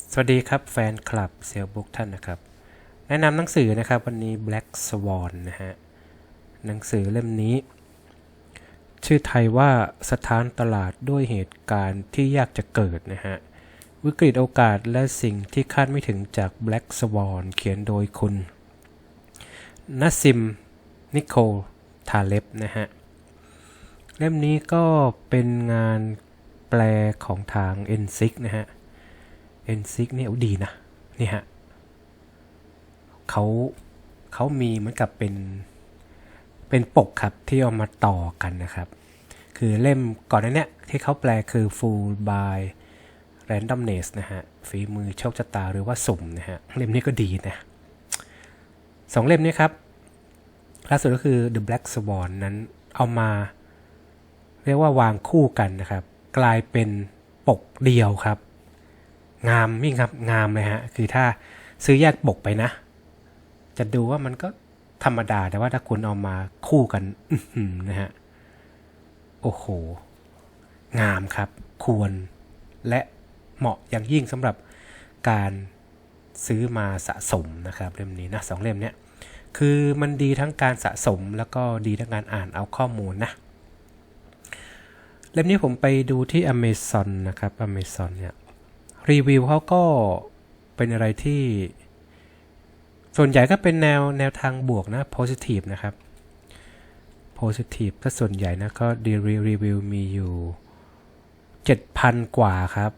สวัสดีครับแฟนคลับเซลบุ๊กท่านนะครับ แนะนำหนังสือนะครับวันนี้ Black Swan นะฮะ หนังสือเล่มนี้ ชื่อไทยว่าสถานตลาดด้วยเหตุการณ์ที่ยากจะเกิดนะฮะ วิกฤตโอกาสและสิ่งที่คาดไม่ถึงจาก Black Swan เขียนโดยคุณนัสซิม นิโคลทาเล็บนะฮะ เล่มนี้ก็เป็นงานแปลของทาง N6 นะฮะ N6 เนี่ยดีนะนี่ฮะเขาเขามีเหมือนกับเป็นเป็นปกครับที่เอามาต่อกันนะครับ คือเล่มก่อนหน้าเนี้ยที่เขาแปลคือ Full by Randomness นะฮะฝีมือโชคชะตาหรือว่าสุ่มนะฮะเล่มนี้ก็ดีนะสองเล่มนี้ครับล่าสุดก็คือ The Black Swan นั้นเอามา เรียกว่าวางคู่กันนะครับ กลายเป็นปกเดียวครับ งามยิ่งครับงามเลยฮะ คือถ้าซื้อแยกปกไปนะ จะดูว่ามันก็ธรรมดาแต่ว่าถ้าคุณเอามาคู่กันนะฮะ โอ้โห งามครับ ควรและเหมาะอย่างยิ่งสำหรับการซื้อมาสะสมนะครับเล่มนี้นะสองเล่มเนี้ยคือมันดีทั้งการสะสมแล้วก็ดีทั้งการอ่านเอาข้อมูลนะ เล่มนี้ผมไปดูที่ Amazon นะครับ Amazon เนี่ย รีวิวเขาก็เป็นอะไรที่ ส่วนใหญ่ก็เป็นแนวแนวทางบวกนะ positive นะครับ positive ก็ส่วนใหญ่นะ ก็ดีรีวิวมีอยู่ 7,000 กว่าครับ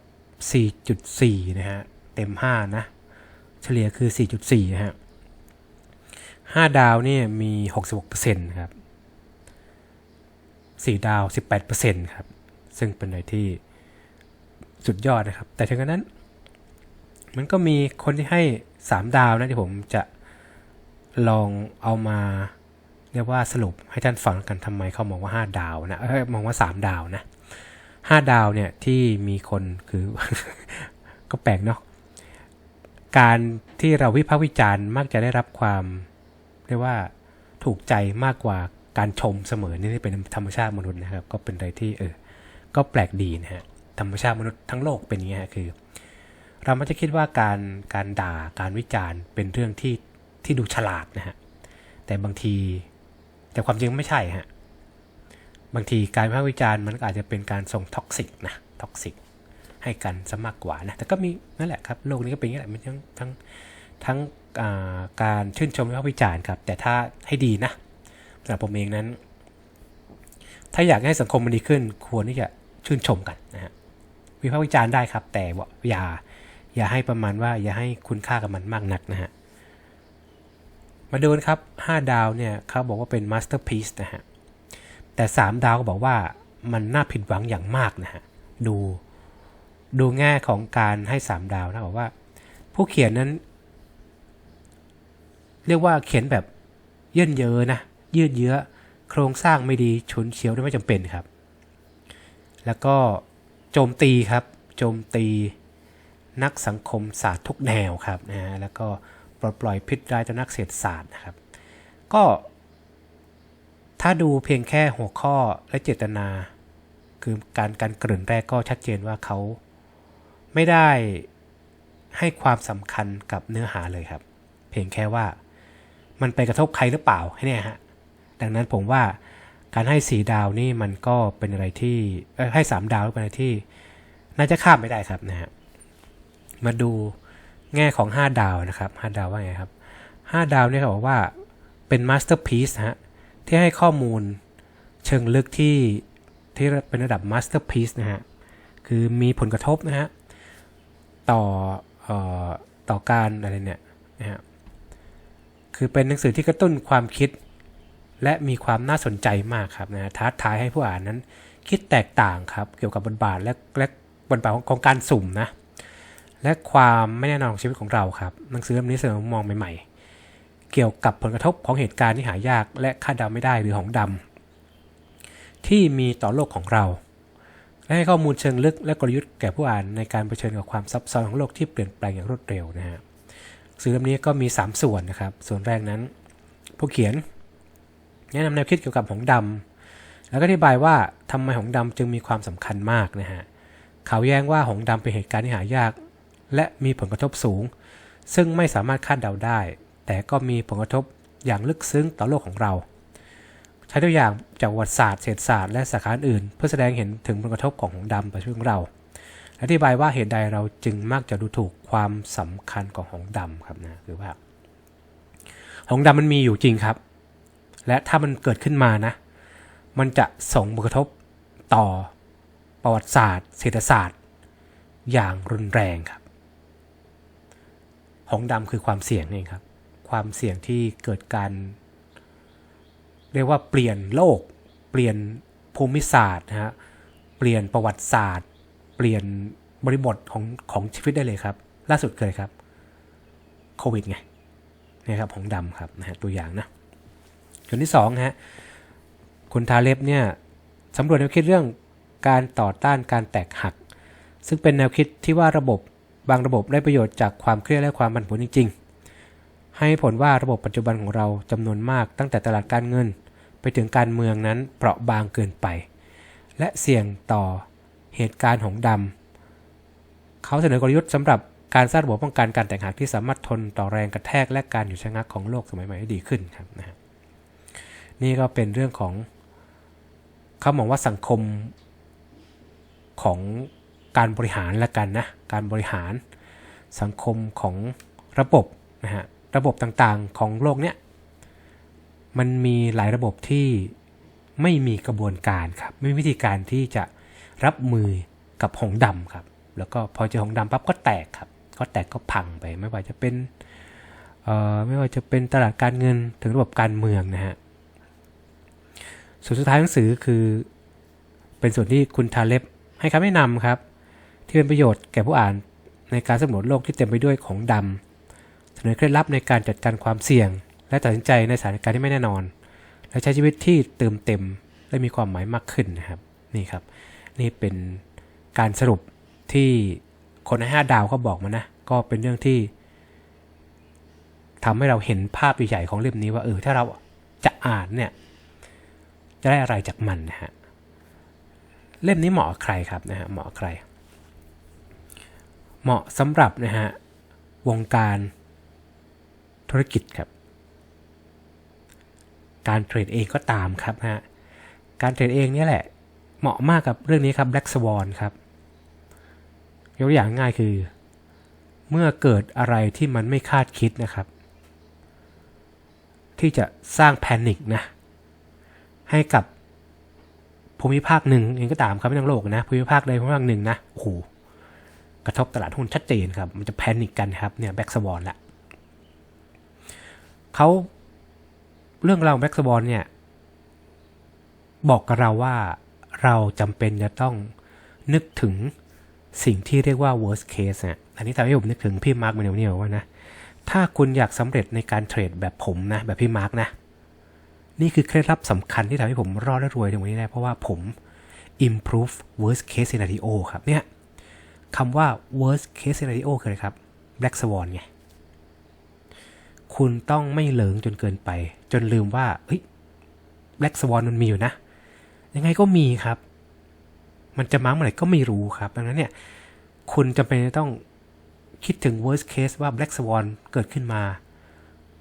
4.4 นะฮะ เต็ม 5 นะ เฉลี่ยคือ 4.4 นะฮะ 5 ดาวเนี่ยมี 66%ครับ 4 ดาว 18%ครับ ซึ่งเป็นอะไรที่ สุดยอดนะครับ แต่ถึงกระนั้น มันก็มีคนที่ให้ 3 ดาวนะที่ผมจะลองเอามาเรียกว่าสรุปให้ท่านฟังกันทำไมเขามองว่า 5 ดาวนะเอ้ยมองว่า 3 ดาวนะ5ดาวเนี่ยที่มีคนคือ ก็แปลกเนาะการที่เราวิพากษ์วิจารณ์มักจะได้รับความเรียกว่าถูกใจมากกว่าการชมเสมอนี่เป็นธรรมชาติมนุษย์นะครับ ก็เป็นอะไรที่เออก็แปลกดีนะฮะ ธรรมชาติมนุษย์ทั้งโลกเป็นอย่างนี้คือ เรามักจะคิดว่าการการด่าการวิจารณ์เป็นเรื่องที่ที่ดูฉลาดนะฮะแต่บางทีแต่ความจริงไม่ใช่ฮะบางทีการวิพากษ์วิจารณ์มันอาจจะเป็นการส่งท็อกซิกนะท็อกซิกให้กันซะมากกว่านะแต่ก็มีนั่นแหละครับโลกนี้ก็เป็นอย่างนี้แหละมันทั้งทั้งทั้งการชื่นชมวิพากษ์วิจารณ์ครับ แต่ถ้าให้ดีนะสำหรับผมเองนั้น ถ้าอยากให้สังคมมันดีขึ้น ควรที่จะชื่นชมกันนะฮะ วิพากษ์วิจารณ์ได้ครับ แต่ว่าอย่าอย่าให้ประมาณว่าอย่าให้คุณค่ากับมันมากนักนะฮะ มาดูนะครับ 5 ดาวเนี่ยเขาบอกว่าเป็นมาสเตอร์พี e นะฮะ แต่ 3 ดาวก็บอกว่ามันน่าผิดหวังอย่างมากนะฮะ ดูดูแง่ของการให้ 3 ดาวนะบอกว่า ผู้เขียนนั้น เรียกว่าเขียนแบบเยื่นเยอนะยืดเยื้อโครงสร้างไม่ดีฉุนเฉียวได้ไม่จำเป็นครับ แล้วก็ โจมตีครับ โจมตีนักสังคมศาสตร์ทุกแนวครับนะฮะแล้วก็ปลดปล่อยพิษร้ายต่อนักเศรษฐศาสตร์นะครับ ก็ถ้าดูเพียงแค่หัวข้อและเจตนา คือการการเกริ่นแรกก็ชัดเจนว่าเขาไม่ได้ให้ความสำคัญกับเนื้อหาเลยครับ เพียงแค่ว่ามันไปกระทบใครหรือเปล่าให้เนี่ยฮะดังนั้นผมว่า การให้สี่ดาวนี่มันก็เป็นอะไรที่ให้สามดาวเป็นอะไรที่ น่าจะข้ามไม่ได้ครับนะฮะมาดูแง่ของ5ดาวนะครับ5ดาวว่าไงครับ5ดาวเนี่ยเขาบอกว่าเป็นมาสเตอร์พีซฮะที่ให้ข้อมูลเชิงลึกที่ที่เป็นระดับมาสเตอร์พีซนะฮะคือมีผลกระทบนะฮะต่อเอ่อต่อการอะไรเนี่ยนะฮะคือเป็นหนังสือที่กระตุ้นความคิด และมีความน่าสนใจมากครับนะท้าทายให้ผู้อ่านนั้น คิดแตกต่างครับ เกี่ยวกับบทบาทและและบทบาทของของการสุ่มนะ และความไม่แน่นอนของชีวิตของเราครับ หนังสือเล่มนี้เสนอมุมมองใหม่ ๆ เกี่ยวกับผลกระทบของเหตุการณ์ที่หายาก และคาดเดาไม่ได้หรือของดำที่มีต่อโลกของเรา และให้ข้อมูลเชิงลึกและกลยุทธ์แก่ผู้อ่านในการเผชิญกับความซับซ้อนของโลกที่เปลี่ยนแปลงอย่างรวดเร็วนะฮะหนังสือเล่มนี้ก็มี 3 ส่วนนะครับ ส่วนแรกนั้น ผู้เขียน แนะนำแนวคิดเกี่ยวกับหงดำแล้วก็อธิบายว่าทำไมหงดำจึงมีความสำคัญมากนะฮะเขาแย้งว่าหงดำเป็นเหตุการณ์ที่หายาก และมีผลกระทบสูง ซึ่งไม่สามารถคาดเดาได้ แต่ก็มีผลกระทบอย่างลึกซึ้งต่อโลกของเรา ใช้ตัวอย่างจากประวัติศาสตร์เศรษฐศาสตร์และสาขาอื่น เพื่อแสดงเห็นถึงผลกระทบของหงดำต่อชีวิตของเราอธิบายว่าเหตุใดเราจึงมักจะดูถูกความสำคัญของหงส์ดำครับนะคือว่าหงส์ดำมันมีอยู่จริงครับ และถ้ามันเกิดขึ้นมานะ มันจะส่งผลกระทบต่อประวัติศาสตร์ เศรษฐศาสตร์ อย่างรุนแรงครับหงดำคือความเสี่ยงนี่เองครับ ความเสี่ยงที่เกิดการ เรียกว่าเปลี่ยนโลก เปลี่ยนภูมิศาสตร์นะฮะเปลี่ยนประวัติศาสตร์ เปลี่ยนบริบทของของชีวิตได้เลยครับ ล่าสุดเคยครับโควิดไงนะครับหงดำครับนะฮะตัวอย่างนะ ส่วนที่สองฮะคุณทาเล็บเนี่ยสำรวจแนวคิดเรื่องการต่อต้านการแตกหัก ซึ่งเป็นแนวคิดที่ว่าระบบบางระบบได้ประโยชน์จากความเครียดและความผันผวนจริง ๆ ให้ผลว่าระบบปัจจุบันของเราจำนวนมากตั้งแต่ตลาดการเงิน ไปถึงการเมืองนั้นเปราะบางเกินไป และเสี่ยงต่อเหตุการณ์ของดำเขาเสนอกลยุทธ์สำหรับการสร้างระบบป้องกันการแตกหักที่สามารถทนต่อแรงกระแทกและการหยุดชะงักของโลกสมัยใหม่ได้ดีขึ้นครับนะฮะ นี่ก็เป็นเรื่องของเขามองว่าสังคมของการบริหารละกันนะการบริหารสังคมของระบบนะฮะระบบต่างๆของโลกเนี้ยมันมีหลายระบบที่ไม่มีกระบวนการครับไม่มีวิธีการที่จะรับมือกับหงดำครับ แล้วก็พอเจอหงดำปั๊บก็แตกครับ ก็แตกก็พังไปไม่ว่าจะเป็นเอ่อไม่ว่าจะเป็นตลาดการเงินถึงระบบการเมืองนะฮะ ส่วนสุดท้ายหนังสือคือ เป็นส่วนที่คุณทาเล็บให้คำแนะนำครับ ที่เป็นประโยชน์แก่ผู้อ่านในการสำรวจโลกที่เต็มไปด้วยของดำเสนอเคล็ดลับในการจัดการความเสี่ยง และตัดสินใจในสถานการณ์ที่ไม่แน่นอน และใช้ชีวิตที่เติมเต็มและมีความหมายมากขึ้นนะครับนี่ครับ นี่เป็นการสรุปที่คนห้าดาวเขาบอกมานะ ก็เป็นเรื่องที่ทำให้เราเห็นภาพใหญ่ๆของเล่มนี้ว่าเออถ้าเราจะอ่านเนี่ย จะได้อะไรจากมันนะฮะเล่มนี้เหมาะใครครับนะฮะเหมาะใคร เหมาะสำหรับนะฮะวงการธุรกิจครับ การเทรดเองก็ตามครับนะฮะการเทรดเองเนี่ยแหละ เหมาะมากกับเรื่องนี้ครับ Black Swan ครับยกตัวอย่างง่ายคือ เมื่อเกิดอะไรที่มันไม่คาดคิดนะครับ ที่จะสร้างแพนิคนะ ให้กับภูมิภาคหนึ่งเองก็ตามครับไม่ต้องโลกนะภูมิภาคใดภูมิภาคหนึ่งนะโอ้โหกระทบตลาดหุ้นชัดเจนครับ มันจะแพนิคกันครับเนี่ยแบ็กสวอนละเขาเรื่องราวแบ็กสวอนเนี่ย บอกกับเราว่าเราจำเป็นจะต้องนึกถึงสิ่งที่เรียกว่า worst case นะอันนี้ทำให้ผมนึกถึงพี่มาร์คเมลเนียว่านะ ถ้าคุณอยากสำเร็จในการเทรดแบบผมนะ แบบพี่มาร์คนะ นี่คือเคล็ดลับสำคัญที่ทำให้ผมรอดและรวยในวันนี้ได้เพราะว่าผม improve worst case scenario ครับเนี่ยคำว่า worst case scenario คืออะไรครับ black swan ไง คุณต้องไม่เหลิงจนเกินไป จนลืมว่าเฮ้ย black swan มันมีอยู่นะ ยังไงก็มีครับ มันจะมาเมื่อไหร่ก็ไม่รู้ครับ ดังนั้นเนี่ย คุณจำเป็นจะต้องคิดถึง worst case ว่า black swan เกิดขึ้นมา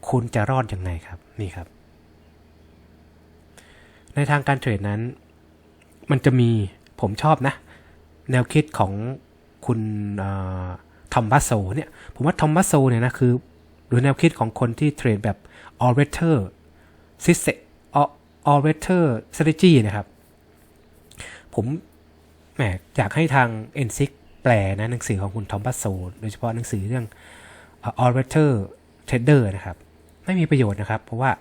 คุณจะรอดยังไงครับ นี่ครับ ในทางการเทรดนั้น มันจะมีผมชอบนะ แนวคิดของคุณทอมบัสโซเนี่ยผมว่าทอมบัสโซเนี่ยนะคือหรือแนวคิดของคนที่เทรดแบบ all weather system all weather strategy นะครับ ผมแหมอยากให้ทาง n อ i แปลนะหนังสือของคุณทอมบัสโซโดยเฉพาะหนังสือเรื่อง all weather trader นะครับ ไม่มีประโยชน์นะครับ เพราะว่า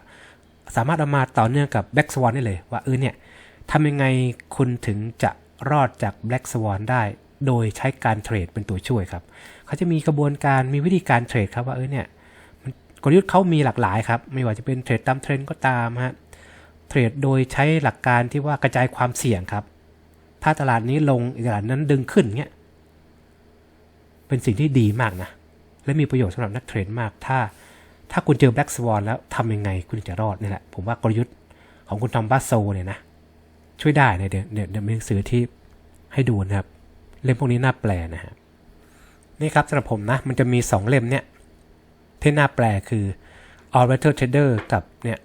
สามารถเอามาต่อเนื่องกับ Black Swan ได้เลย ว่าเออเนี่ยทำยังไงคุณถึงจะรอดจาก Black Swan ได้ โดยใช้การเทรดเป็นตัวช่วยครับ เขาจะมีกระบวนการมีวิธีการเทรดครับว่าเออเนี่ยกลยุทธ์เขามีหลากหลายครับ ไม่ว่าจะเป็นเทรดตามเทรนด์ก็ตามฮะเทรดโดยใช้หลักการที่ว่ากระจายความเสี่ยงครับ ถ้าตลาดนี้ลงอีกตลาดนั้นดึงขึ้นเนี่ยเป็นสิ่งที่ดีมากนะ และมีประโยชน์สำหรับนักเทรดมาก ถ้า ถ้าคุณเจอ Black Swan แล้วทำยังไงคุณจะรอดนี่แหละ ผมว่ากลยุทธ์ของคุณทอมบัสโซเนี่ยนะ ช่วยได้ในเดี๋ยวเดี๋ยวมีหนังสือที่ให้ดูนะครับ เล่มพวกนี้น่าแปลนะฮะนี่ครับสำหรับผมนะ มันจะมี 2 เล่มเนี่ย ที่น่าแปลคือ Oracle Trader กับเนี่ย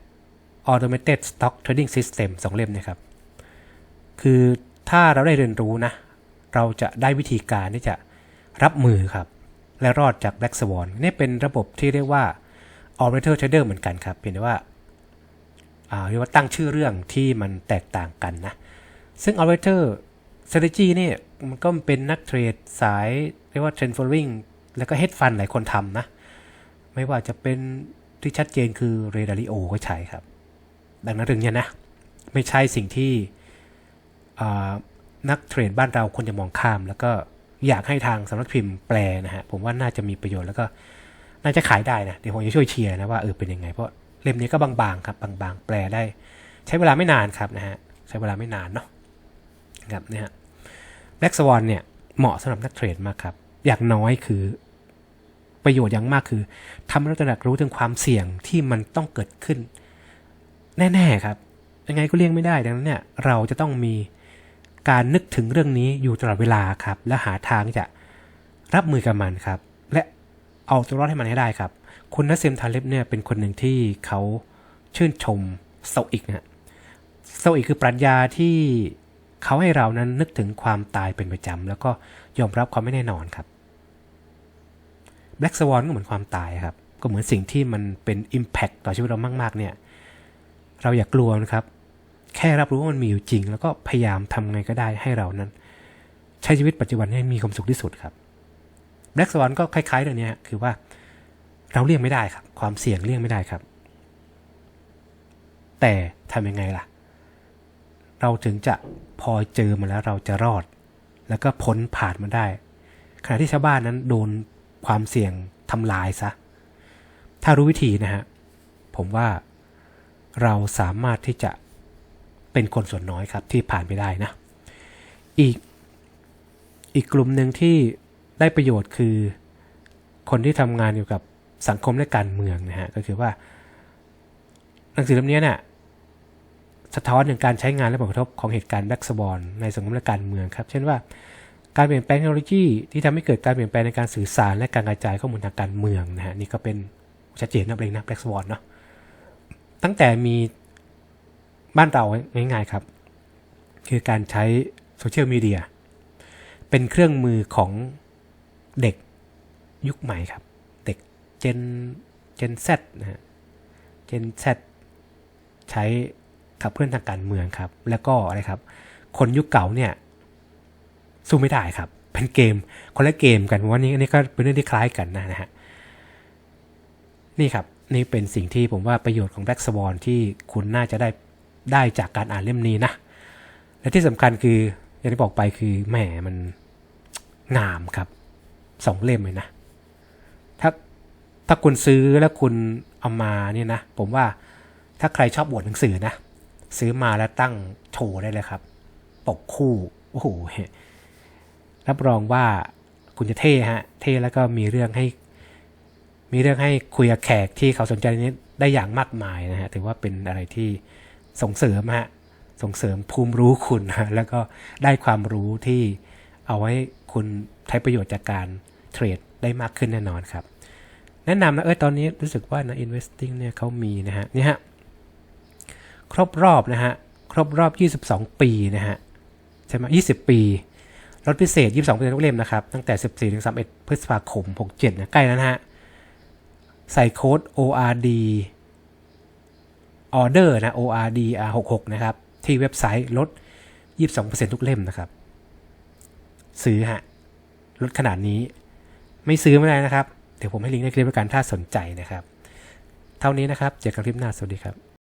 Automated Stock Trading System สองเล่มเนะครับ คือถ้าเราได้เรียนรู้นะ เราจะได้วิธีการที่จะรับมือครับ และรอดจาก Black Swan นี่เป็นระบบที่เรียกว่า Oracle Trader เหมือนกันครับเพียงแต่ว่าเรียกว่าตั้งชื่อเรื่องที่มันแตกต่างกันนะ ซึ่ง Oracle strategy เนี่ยมันก็เป็นนักเทรดสายเรียกว่า trend following แล้วก็ hedge fund หลายคนทำนะ ไม่ว่าจะเป็นที่ชัดเจนคือ Ray Dalio ก็ใช้ครับ ดังนั้นเรื่องเนี้ยนะ ไม่ใช่สิ่งที่นักเทรดบ้านเราควรจะมองข้าม แล้วก็อยากให้ทางสำนักพิมพ์แปลนะฮะ ผมว่าน่าจะมีประโยชน์แล้วก็ น่าจะขายได้นะเดี๋ยวผมจะช่วยเชียร์นะว่าเออเป็นยังไงเพราะเล่มนี้ก็บางๆครับบางๆ แปลได้ ใช้เวลาไม่นานครับนะฮะใช้เวลาไม่นานเนาะครับเนี่ย Black Swan เนี่ยเหมาะสำหรับนักเทรดมากครับ อย่างน้อยคือประโยชน์อย่างมากคือทำให้เราตระหนักรู้ถึงความเสี่ยงที่มันต้องเกิดขึ้น แน่ๆครับ ยังไงก็เลี่ยงไม่ได้ดังนั้นเนี่ยเราจะต้องมีการนึกถึงเรื่องนี้อยู่ตลอดเวลาครับ และหาทางจะรับมือกับมันครับ และ เอาตัวรอดให้มันให้ได้ครับ คุณนัสเซมทาเลบเนี่ยเป็นคนหนึ่งที่เขาชื่นชมโซอิกนะฮะโซอิกคือปรัชญาที่เขาให้เรานั้นนึกถึงความตายเป็นประจำแล้วก็ยอมรับความไม่แน่นอนครับ Black Swan ก็เหมือนความตายครับ ก็เหมือนสิ่งที่มันเป็น Impact ต่อชีวิตเรามากๆ เนี่ย เราอย่ากกลัวนะครับ แค่รับรู้ว่ามันมีอยู่จริง แล้วก็พยายามทำไงก็ได้ให้เรานั้น ใช้ชีวิตปัจจุบันให้มีความสุขที่สุดครับ Black Swan ก็คล้ายๆเรื่องนี้คือว่าเราเลี่ยงไม่ได้ครับ ความเสี่ยงเลี่ยงไม่ได้ครับ แต่ทำยังไงล่ะ เราถึงจะพอเจอมาแล้วเราจะรอด แล้วก็พ้นผ่านมาได้ ขณะที่ชาวบ้านนั้นโดนความเสี่ยงทำลายซะ ถ้ารู้วิธีนะฮะ ผมว่าเราสามารถที่จะเป็นคนส่วนน้อยครับที่ผ่านไปได้นะ อีกอีกกลุ่มหนึ่งที่ ได้ประโยชน์คือ คนที่ทำงานอยู่ยวกับสังคมและการเมืองนะฮะก็คือว่า หนังสือเล่มนี้เนี่ยสะท้อนถึงการใช้งานและผลกระทบของเหตุการณ์แบ็กสบอนในสังคมและการเมืองครับ เช่นว่าการเปลี่ยนแปลงเทคโนโลยีที่ทำให้เกิดการเปลี่ยนแปลงในการสื่อสารและการกระจายข้อมูลทางการเมืองนะฮะนี่ก็เป็นชัดเจนนะเองนะแบ็กสบอนเนาะตั้งแต่มีบ้านเราง่ายๆครับ คือการใช้โซเชียลมีเดียเป็นเครื่องมือของ เด็กยุคใหม่ครับ เด็กเจนเจน Z นะฮะเจน Z ใช้ขับเคลื่อนทางการเมืองครับ แล้วก็อะไรครับ คนยุคเก่าเนี่ยสู้ไม่ได้ครับ เป็นเกมคนละเกมกันวันนี้อันนี้ก็เป็นเรื่องที่คล้ายกันนะนะฮะนี่ครับนี่เป็นสิ่งที่ผมว่าประโยชน์ของ Black Swan ที่คุณน่าจะได้ได้จากการอ่านเล่มนี้นะ และที่สำคัญคืออย่างที่บอกไปคือแหมมันงามครับ สองเล่มเลยนะ ถ้าถ้าคุณซื้อแล้วคุณเอามาเนี่ยนะ ผมว่าถ้าใครชอบบวดหนังสือนะ ซื้อมาแล้วตั้งโชว์ได้เลยครับ ปกคู่โอ้โหรับรองว่าคุณจะเท่ฮะ เท่แล้วก็มีเรื่องให้ มีเรื่องให้คุยกับแขกที่เขาสนใจนี้ได้อย่างมากมายนะฮะ ถือว่าเป็นอะไรที่ส่งเสริมฮะ ส่งเสริมภูมิรู้คุณนะแล้วก็ได้ความรู้ที่เอาไว้คุณใช้ประโยชน์จากการ เทรดได้มากขึ้นแน่นอนครับ แนะนำนะเออตอนนี้รู้สึกว่านะ investing เนี่ยเขามีนะฮะนี่ฮะครบรอบนะฮะครบรอบ 22 ปีนะฮะใช่ไหม20 ปีลดพิเศษ 22%ทุกเล่มนะครับ ตั้งแต่ 14ถึง31 พฤษภาคม 67นะใกล้แล้วนะฮะ ใส่โค้ด ORD order นะ ORD R66 นะครับ ที่เว็บไซต์ลด 22%ทุกเล่มนะครับ ซื้อฮะ ลดขนาดนี้ ไม่ซื้อไม่ได้นะครับ เดี๋ยวผมให้ลิงก์ในคลิปประกันถ้าสนใจนะครับ เท่านี้นะครับ เจอกันคลิปหน้า สวัสดีครับ